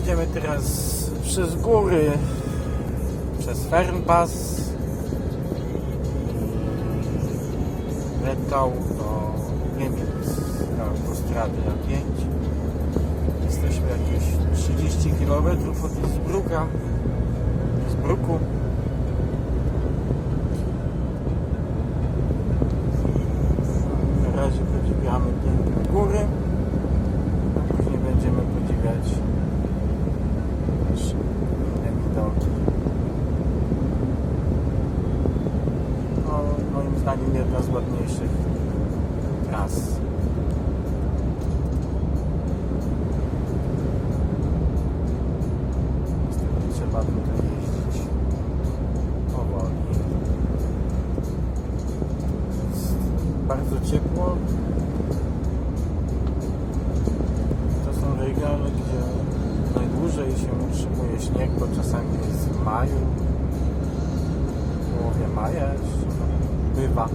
Jedziemy teraz przez góry, przez Fernpass, Lettau do Niemiec na autostradę A5. Jesteśmy jakieś 30 km od Innsbrucka, Innsbrucku. Na razie podziwiamy piękne góry, później będziemy podziwiać moim zdaniem jedna z ładniejszych tras. Niestety trzeba tutaj jeździć powoli. Jest bardzo ciepło. To są regiony, gdzie najdłużej się utrzymuje śnieg, bo czasami jest w maju, połowie maja bywa.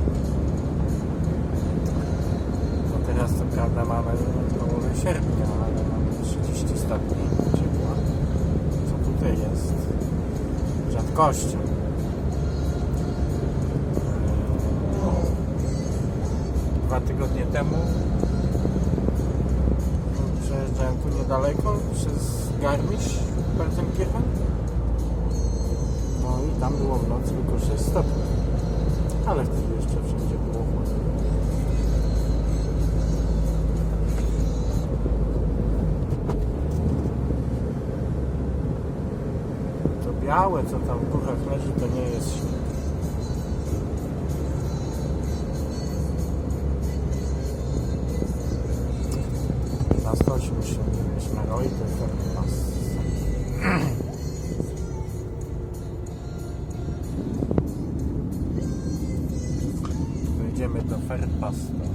No teraz co prawda mamy połowę sierpnia, ale mamy 30 stopni ciepła, co tutaj jest rzadkością. Dwa tygodnie temu przejeżdżałem tu niedaleko przez Garmisch Partenkirchen no i tam było w nocy tylko 6 stopni ale wtedy jeszcze wszędzie było chłodno. To białe co tam w górach leży to nie jest śnieg. Na 180 Schmeroi to jest ten pas. Wejdziemy do Fairpass, do